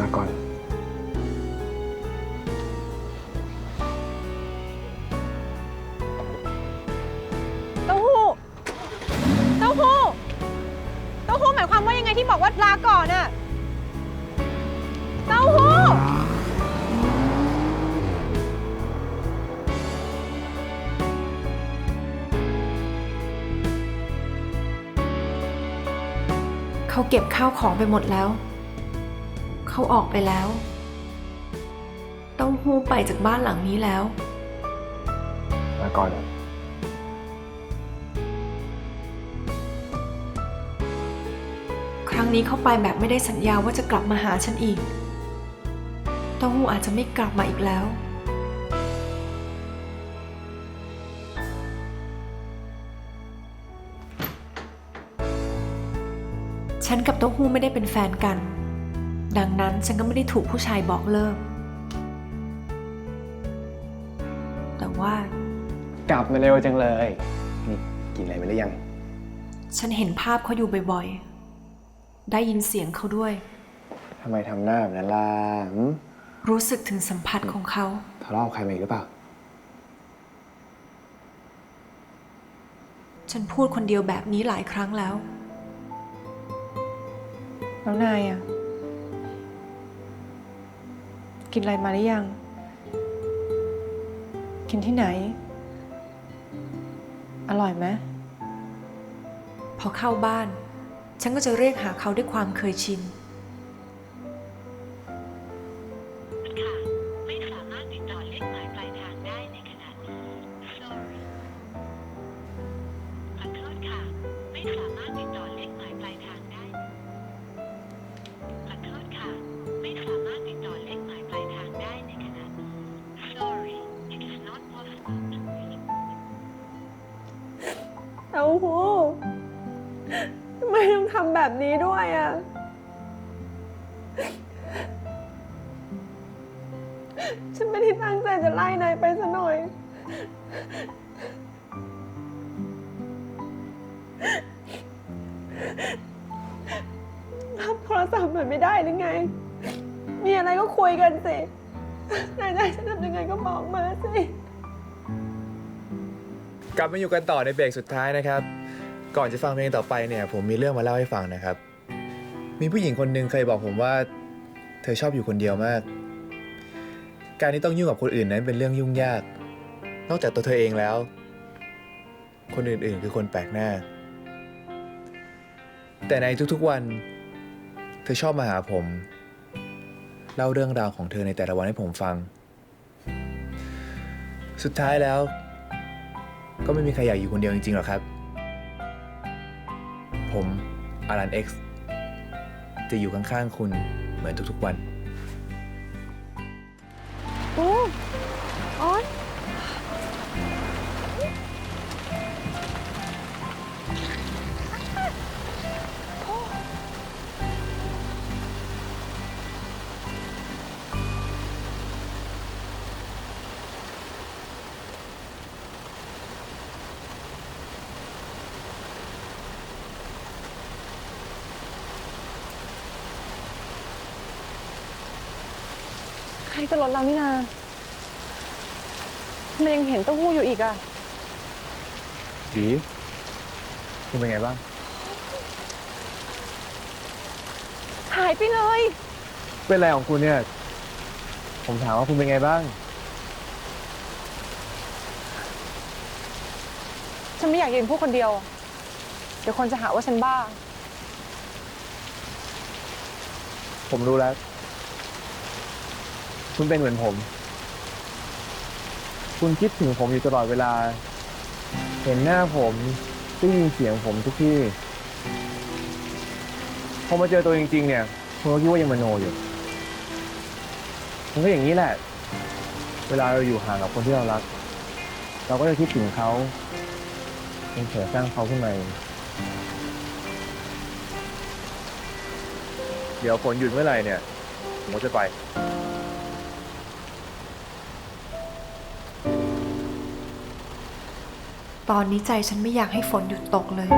ลาก่อนเต้าหู้เต้าหู้เต้าหู้หมายความว่ายังไงที่บอกว่าลาก่อนอะเต้าหู้เขาเก็บข้าวของไปหมดแล้ว เขาออกไปแล้ว เต้าหู้ไปจากบ้านหลังนี้แล้วลาก่อน ครั้งนี้เขาไปแบบไม่ได้สัญญาว่าจะกลับมาหาฉันอีก เต้าหู้อาจจะไม่กลับมาอีกแล้ว ฉันกับเต้าหู้ไม่ได้เป็นแฟนกัน ดังนั้นฉันก็ไม่ได้ถูกผู้ชายบอกเลิก แต่ว่ากลับมาเร็วจังเลย นี่กินอะไรมาหรือยัง ฉันเห็นภาพเขาอยู่บ่อยๆ ได้ยินเสียงเขาด้วย ทำไมทำหน้าแบบนั้นล่ะหืมรู้สึกถึงสัมผัสของเขา ทะเลาะกับใครมาอีกหรือเปล่า ฉันพูดคนเดียวแบบนี้หลายครั้งแล้ว แล้วนายอะ กินอะไรมาหรือยัง กินที่ไหน อร่อยไหมพอเข้าบ้าน ฉันก็จะเรียกหาเขาด้วยความเคยชิน ค่ะไม่สามารถติดต่อเลขหมายปลายทางได้ในขณะนี้ sorry ขอโทษค่ะ ไม่สามารถติดต่อเลข เต้าหู้ทำไมต้องทำแบบนี้ด้วยอะฉันไม่ได้ตั้งใจจะไล่นายไปซะหน่อย รับโทรศัพท์หน่อยไม่ได้หรือไง มีอะไรก็คุยกันสิ นายจะให้ฉันทำยังไงก็บอกมาสิ กลับมาอยู่กันต่อในเบรกสุดท้ายนะครับ ก่อนจะฟังเพลงต่อไปเนี่ย ผมมีเรื่องมาเล่าให้ฟังนะครับ มีผู้หญิงคนหนึ่งเคยบอกผมว่า เธอชอบอยู่คนเดียวมาก การที่ต้องยุ่งกับคนอื่นนั้นเป็นเรื่องยุ่งยาก นอกจากตัวเธอเองแล้ว คนอื่นๆคือคนแปลกหน้า แต่ในทุกๆวัน เธอชอบมาหาผม เล่าเรื่องราวของเธอในแต่ละวันให้ผมฟัง สุดท้ายแล้ว ก็ไม่มีใครอยากอยู่คนเดียวจริงๆหรอกครับ ผมอารันเอ็กซ์จะอยู่ข้างๆคุณเหมือนทุกๆวัน โอ้ ใครจะลดเรานี่นาทำไมยังเห็นเต้าหู้อยู่อีกอะดีคุณเป็นไงบ้าง หายไปเลย เป็นอะไรของคุณเนี่ย ผมถามว่าคุณเป็นไงบ้าง ฉันไม่อยากยืนพูดคนเดียว เดี๋ยวคนจะหาว่าฉันบ้า ผมรู้แล้ว คุณเป็นเหมือนผม คุณคิดถึงผมอยู่ตลอดเวลา เห็นหน้าผมได้ยินเสียงผมทุกที่ พอมาเจอตัวจริง ๆ เนี่ยคุณก็คิดว่ายังมโนอยู่มันก็อย่างนี้แหละ เวลาเราอยู่ห่างกับคนที่เรารัก เราก็จะคิดถึงเขาเป็นเสือสร้างเขาขึ้นมาเองเดี๋ยวฝนหยุดเมื่อไหร่เนี่ย ผมก็จะไป ตอนนี้ใจฉันไม่อยากให้ฝนหยุดตกเลย